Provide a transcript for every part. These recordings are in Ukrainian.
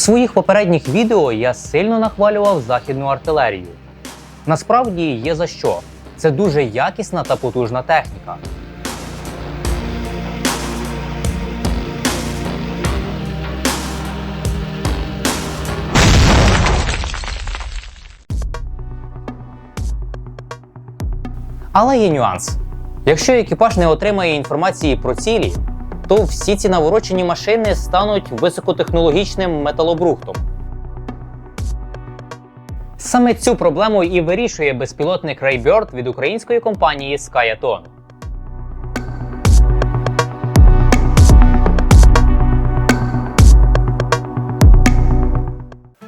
своїх попередніх відео я сильно нахвалював західну артилерію. Насправді є за що. Це дуже якісна та потужна техніка. Але є нюанс. Якщо екіпаж не отримає інформації про цілі, то всі ці наворочені машини стануть високотехнологічним металобрухтом. Саме цю проблему і вирішує безпілотник Raybird від української компанії Skyaton.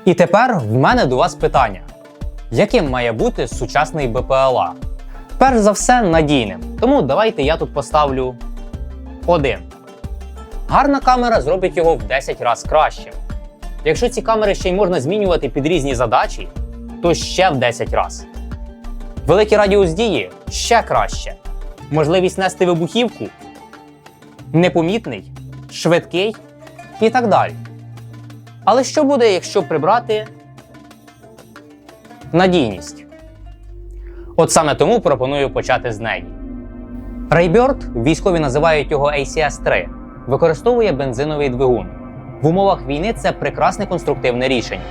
І тепер в мене до вас питання: яким має бути сучасний БПЛА? Перш за все, надійним. Тому давайте я тут поставлю один. Гарна камера зробить його в 10 разів кращим. Якщо ці камери ще й можна змінювати під різні задачі, то ще в 10 разів. Великий радіус дії ще краще. Можливість нести вибухівку непомітний, швидкий і так далі. Але що буде, якщо прибрати надійність? От саме тому пропоную почати з неї. Raybird, військові називають його ACS-3, використовує бензиновий двигун. В умовах війни це прекрасне конструктивне рішення.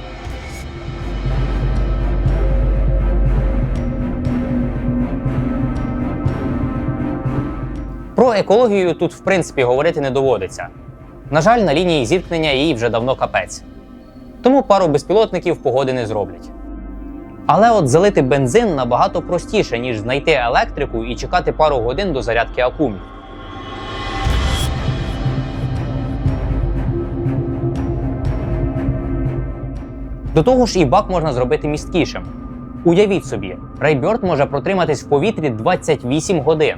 Про екологію тут, в принципі, говорити не доводиться. На жаль, на лінії зіткнення їй вже давно капець. Тому пару безпілотників погоди не зроблять. Але от залити бензин набагато простіше, ніж знайти електрику і чекати пару годин до зарядки акумів. До того ж, і бак можна зробити місткішим. Уявіть собі, Raybird може протриматись в повітрі 28 годин.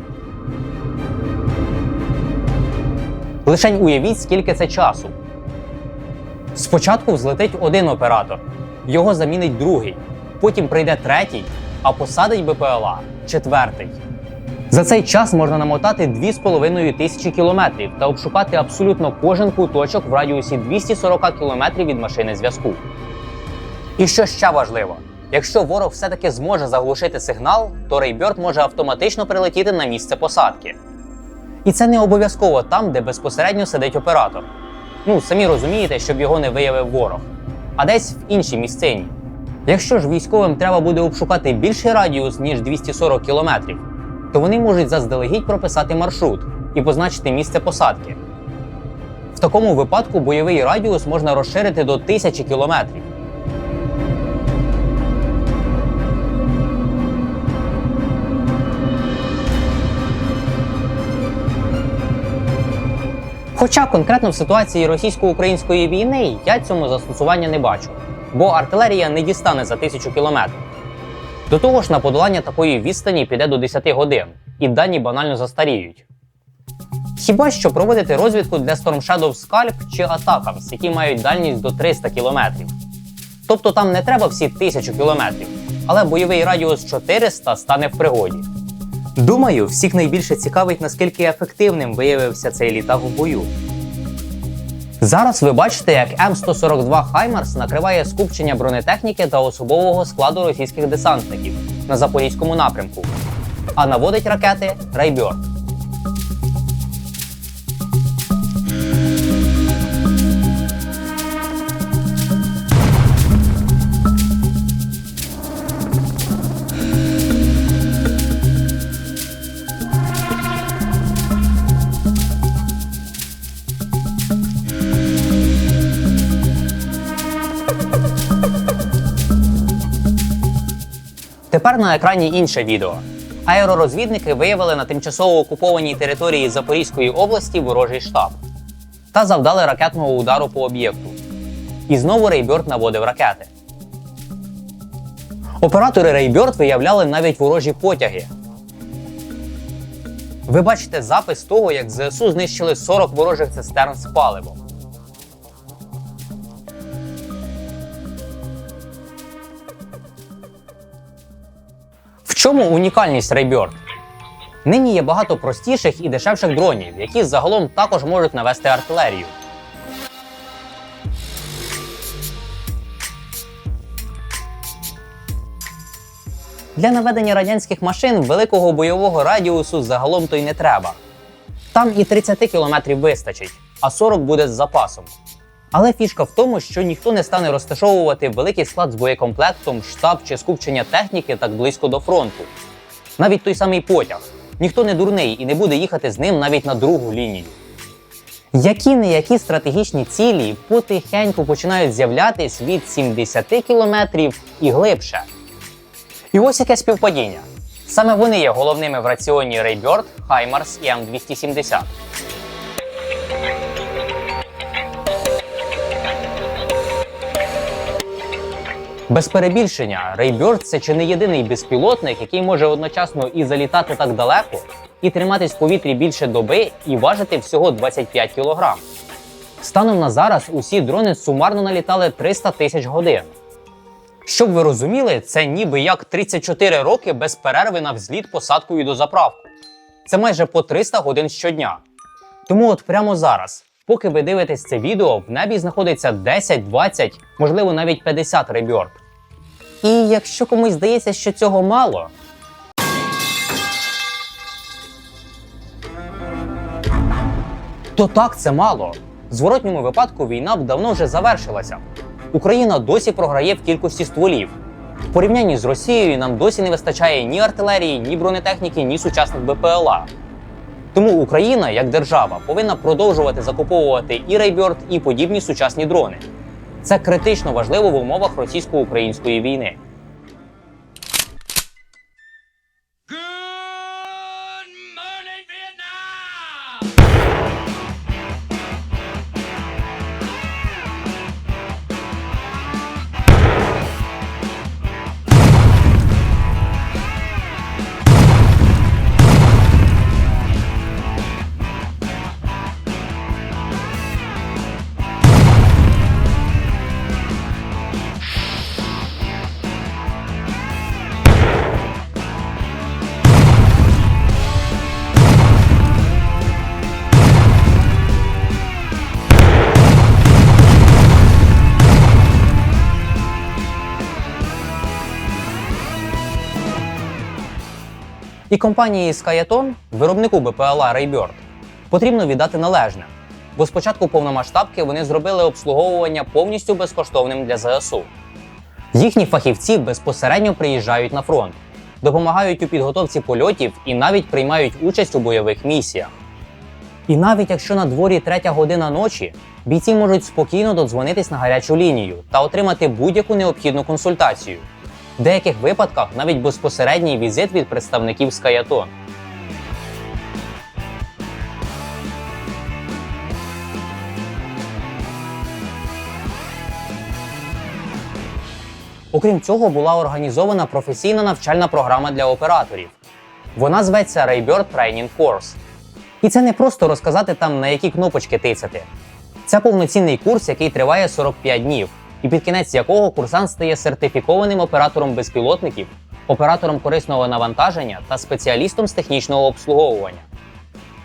Лишень уявіть, скільки це часу. Спочатку взлетить один оператор, його замінить другий, потім прийде третій, а посадить БПЛА четвертий. За цей час можна намотати 2,5 тисячі кілометрів та обшукати абсолютно кожен куточок в радіусі 240 кілометрів від машини зв'язку. І що ще важливо, якщо ворог все-таки зможе заглушити сигнал, то Raybird може автоматично прилетіти на місце посадки. І це не обов'язково там, де безпосередньо сидить оператор. Ну, самі розумієте, щоб його не виявив ворог, а десь в іншій місцині. Якщо ж військовим треба буде обшукати більший радіус, ніж 240 кілометрів, то вони можуть заздалегідь прописати маршрут і позначити місце посадки. В такому випадку бойовий радіус можна розширити до 1000 кілометрів. Хоча конкретно в ситуації російсько-української війни я цьому застосування не бачу, бо артилерія не дістане за тисячу кілометрів. До того ж, на подолання такої відстані піде до 10 годин, і дані банально застаріють. Хіба що проводити розвідку для Storm Shadow Scalp чи Atacams, які мають дальність до 300 км. Тобто там не треба всі 1000 км, але бойовий радіус 400 стане в пригоді. Думаю, всіх найбільше цікавить, наскільки ефективним виявився цей літак в бою. Зараз ви бачите, як М142 Хаймарс накриває скупчення бронетехніки та особового складу російських десантників на запорізькому напрямку, а наводить ракети Райбьорд. Тепер на екрані інше відео. Аеророзвідники виявили на тимчасово окупованій території Запорізької області ворожий штаб та завдали ракетного удару по об'єкту. І знову Рейбьорд наводив ракети. Оператори Рейбьорд виявляли навіть ворожі потяги. Ви бачите запис того, як ЗСУ знищили 40 ворожих цистерн з паливом. чому унікальність Raybird? Нині є багато простіших і дешевших дронів, які загалом також можуть навести артилерію. Для наведення радянських машин великого бойового радіусу загалом то й не треба. Там і 30 км вистачить, а 40 буде з запасом. Але фішка в тому, що ніхто не стане розташовувати великий склад з боєкомплектом, штаб чи скупчення техніки так близько до фронту. Навіть той самий потяг. Ніхто не дурний і не буде їхати з ним навіть на другу лінію. Які не які стратегічні цілі потихеньку починають з'являтись від 70 кілометрів і глибше. І ось яке співпадіння. Саме вони є головними в раціоні Raybird, HIMARS і М270. Без перебільшення, Raybird – це чи не єдиний безпілотник, який може одночасно і залітати так далеко, і триматись в повітрі більше доби, і важити всього 25 кг. Станом на зараз усі дрони сумарно налітали 300 тисяч годин. Щоб ви розуміли, це ніби як 34 роки без перерви на взліт, посадку і дозаправку. Це майже по 300 годин щодня. Тому от прямо зараз, поки ви дивитесь це відео, в небі знаходиться 10, 20, можливо навіть 50 ребьорд. І якщо комусь здається, що цього мало, то так це мало. В зворотньому випадку війна б давно вже завершилася. Україна досі програє в кількості стволів. В порівнянні з Росією нам досі не вистачає ні артилерії, ні бронетехніки, ні сучасних БПЛА. Тому Україна, як держава, повинна продовжувати закуповувати і Рейбьорд, і подібні сучасні дрони. Це критично важливо в умовах російсько-української війни. І компанії Skyaton, виробнику БПЛА Raybird, потрібно віддати належне, бо спочатку повномасштабки вони зробили обслуговування повністю безкоштовним для ЗСУ. Їхні фахівці безпосередньо приїжджають на фронт, допомагають у підготовці польотів і навіть приймають участь у бойових місіях. І навіть якщо на дворі третя година ночі, бійці можуть спокійно додзвонитись на гарячу лінію та отримати будь-яку необхідну консультацію. В деяких випадках навіть безпосередній візит від представників Скаятон. Окрім цього, була організована професійна навчальна програма для операторів. Вона зветься Raybird Training Course. І це не просто розказати там, на які кнопочки тицяти. Це повноцінний курс, який триває 45 днів, і під кінець якого курсант стає сертифікованим оператором безпілотників, оператором корисного навантаження та спеціалістом з технічного обслуговування.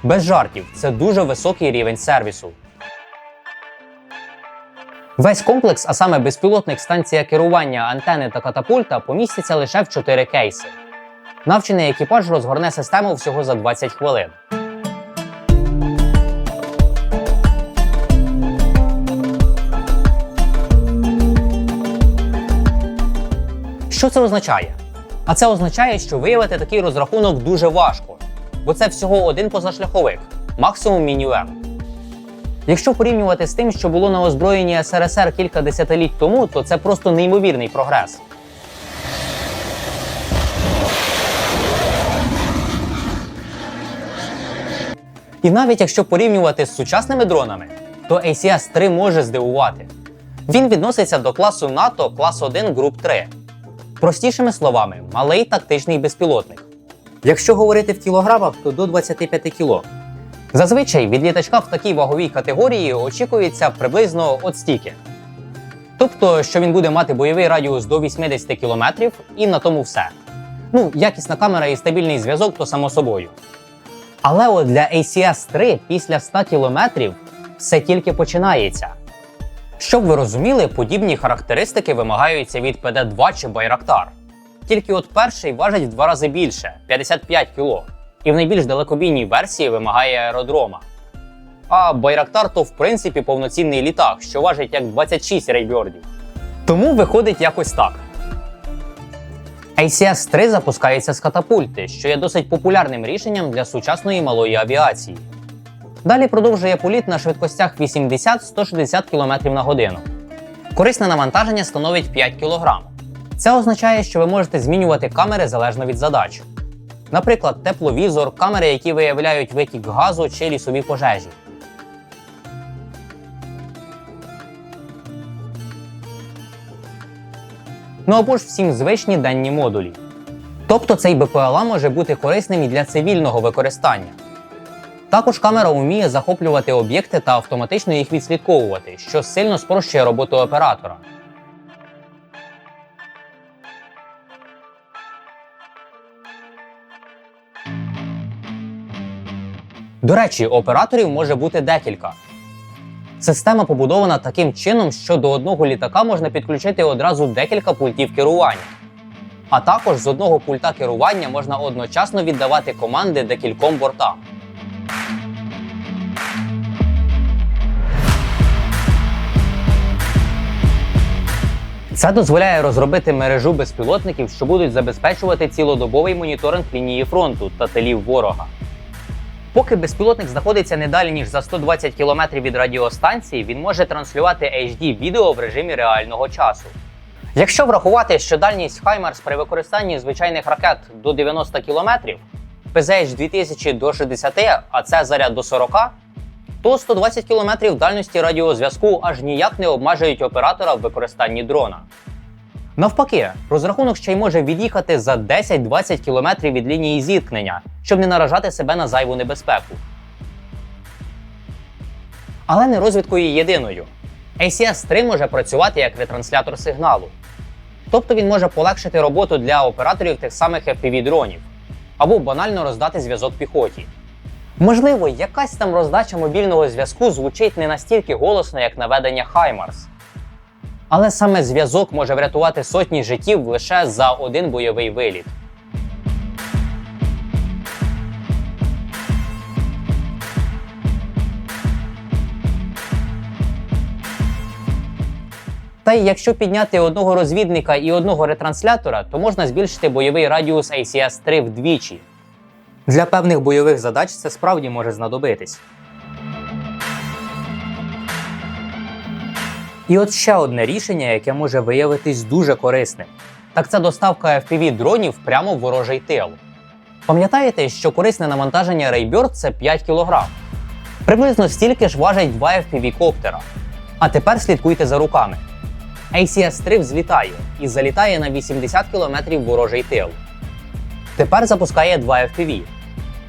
Без жартів, це дуже високий рівень сервісу. Весь комплекс, а саме безпілотник, станція керування, антени та катапульта, помістяться лише в 4 кейси. Навчений екіпаж розгорне систему всього за 20 хвилин. Що це означає? А це означає, що виявити такий розрахунок дуже важко, бо це всього один позашляховик, максимум міні-ем. Якщо порівнювати з тим, що було на озброєнні СРСР кілька десятиліть тому, то це просто неймовірний прогрес. І навіть якщо порівнювати з сучасними дронами, то ACS-3 може здивувати. Він відноситься до класу НАТО клас 1 груп 3. Простішими словами, малий тактичний безпілотник. Якщо говорити в кілограмах, то до 25 кіло. Зазвичай від літачка в такій ваговій категорії очікується приблизно от стільки. Тобто, що він буде мати бойовий радіус до 80 км і на тому все. Ну, якісна камера і стабільний зв'язок, то само собою. Але от для ACS-3 після 100 км все тільки починається. Щоб ви розуміли, подібні характеристики вимагаються від PD-2 чи Байрактар. Тільки от перший важить в два рази більше 55 кг, і в найбільш далекобійній версії вимагає аеродрома. А Байрактар то в принципі повноцінний літак, що важить як 26 рейбьордів. Тому виходить якось так. ACS-3 запускається з катапульти, що є досить популярним рішенням для сучасної малої авіації. Далі продовжує політ на швидкостях 80-160 км на годину. Корисне навантаження становить 5 кг. Це означає, що ви можете змінювати камери залежно від задач. Наприклад, тепловізор, камери, які виявляють витік газу чи лісові пожежі. Ну або ж всім звичні денні модулі. Тобто цей БПЛА може бути корисним і для цивільного використання. Також камера вміє захоплювати об'єкти та автоматично їх відслідковувати, що сильно спрощує роботу оператора. До речі, операторів може бути декілька. Система побудована таким чином, що до одного літака можна підключити одразу декілька пультів керування. А також з одного пульта керування можна одночасно віддавати команди декільком бортам. Це дозволяє розробити мережу безпілотників, що будуть забезпечувати цілодобовий моніторинг лінії фронту та тилів ворога. Поки безпілотник знаходиться не далі ніж за 120 км від радіостанції, він може транслювати HD відео в режимі реального часу. Якщо врахувати, що дальність Хаймарс при використанні звичайних ракет до 90 км, PZH 2000 до 60, а це заряд до 40, то 120 км дальності радіозв'язку аж ніяк не обмежують оператора в використанні дрона. Навпаки, розрахунок ще й може від'їхати за 10-20 км від лінії зіткнення, щоб не наражати себе на зайву небезпеку. Але не розвідкою єдиною. ACS-3 може працювати як ретранслятор сигналу. Тобто він може полегшити роботу для операторів тих самих FPV-дронів або банально роздати зв'язок піхоті. Можливо, якась там роздача мобільного зв'язку звучить не настільки голосно, як наведення Хаймарс. Але саме зв'язок може врятувати сотні життів лише за один бойовий виліт. Та й якщо підняти одного розвідника і одного ретранслятора, то можна збільшити бойовий радіус ACS-3 вдвічі. Для певних бойових задач це справді може знадобитись. І от ще одне рішення, яке може виявитись дуже корисним. Так це доставка FPV дронів прямо в ворожий тил. Пам'ятаєте, що корисне навантаження Raybird – це 5 кг. Приблизно стільки ж важать два FPV коптера. А тепер слідкуйте за руками. ACS-3 взлітає і залітає на 80 км ворожий тил. Тепер запускає два FPV.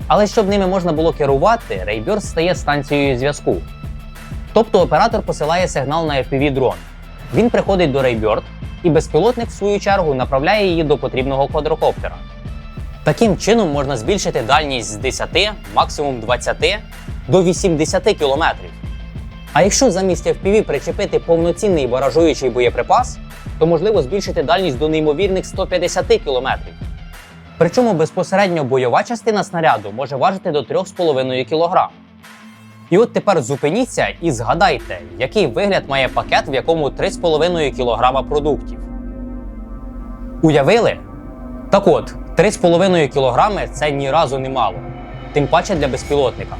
Але щоб ними можна було керувати, Raybird стає станцією зв'язку. Тобто оператор посилає сигнал на FPV-дрон. Він приходить до Raybird, і безпілотник, в свою чергу, направляє її до потрібного квадрокоптера. Таким чином можна збільшити дальність з 10, максимум 20 до 80 кілометрів. А якщо замість FPV причепити повноцінний баражуючий боєприпас, то можливо збільшити дальність до неймовірних 150 кілометрів. Причому безпосередньо бойова частина снаряду може важити до 3,5 кг. І от тепер зупиніться і згадайте, який вигляд має пакет, в якому 3,5 кг продуктів. Уявили? Так от, 3,5 кг це ні разу не мало, тим паче для безпілотника.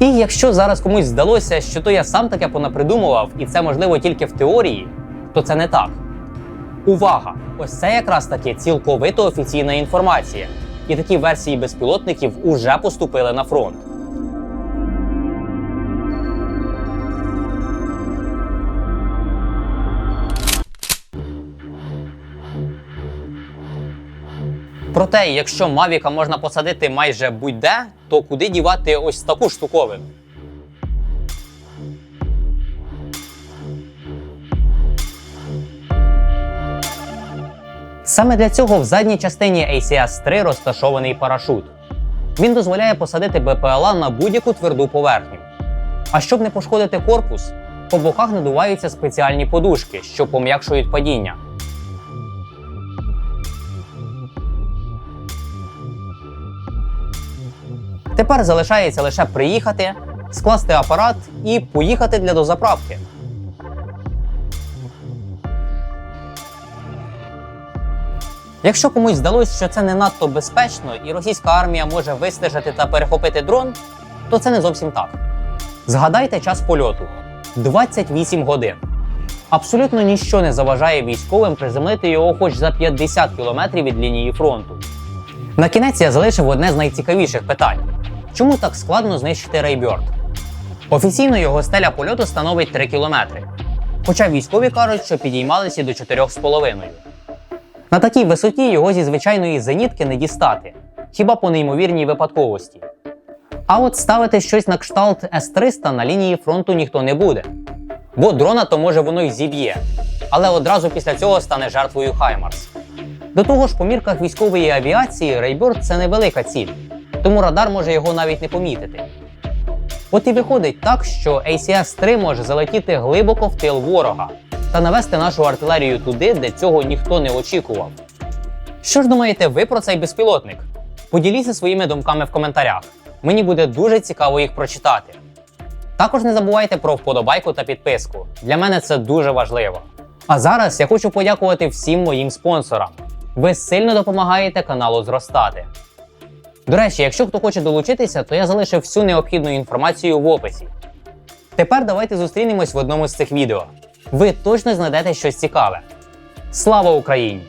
І якщо зараз комусь здалося, що то я сам таке понапридумував, і це можливо тільки в теорії, то це не так. Увага! Ось це якраз таки цілковито офіційна інформація. І такі версії безпілотників уже поступили на фронт. Проте, якщо Мавіка можна посадити майже будь-де, то куди дівати ось таку штуковину? Саме для цього в задній частині acs 3 розташований парашут. Він дозволяє посадити БПЛА на будь-яку тверду поверхню. А щоб не пошкодити корпус, по боках надуваються спеціальні подушки, що пом'якшують падіння. Тепер залишається лише приїхати, скласти апарат і поїхати для дозаправки. Якщо комусь здалось, що це не надто безпечно і російська армія може вистежити та перехопити дрон, то це не зовсім так. Згадайте час польоту 28 годин. Абсолютно ніщо не заважає військовим приземлити його хоч за 50 кілометрів від лінії фронту. На кінець я залишив одне з найцікавіших питань: чому так складно знищити Рейбьорд? Офіційно його стеля польоту становить 3 кілометри. Хоча військові кажуть, що підіймалися до 4,5. На такій висоті його зі звичайної зенітки не дістати, хіба по неймовірній випадковості. А от ставити щось на кшталт С-300 на лінії фронту ніхто не буде. Бо дрона то може воно й зіб'є, але одразу після цього стане жертвою Хаймарс. До того ж, по мірках військової авіації Рейбьорд це невелика ціль, тому радар може його навіть не помітити. От і виходить так, що ACS-3 може залетіти глибоко в тил ворога та навести нашу артилерію туди, де цього ніхто не очікував. Що ж думаєте ви про цей безпілотник? Поділіться своїми думками в коментарях. Мені буде дуже цікаво їх прочитати. Також не забувайте про вподобайку та підписку. Для мене це дуже важливо. А зараз я хочу подякувати всім моїм спонсорам. Ви сильно допомагаєте каналу зростати. До речі, якщо хто хоче долучитися, то я залишив всю необхідну інформацію в описі. Тепер давайте зустрінемось в одному з цих відео. Ви точно знайдете щось цікаве. Слава Україні!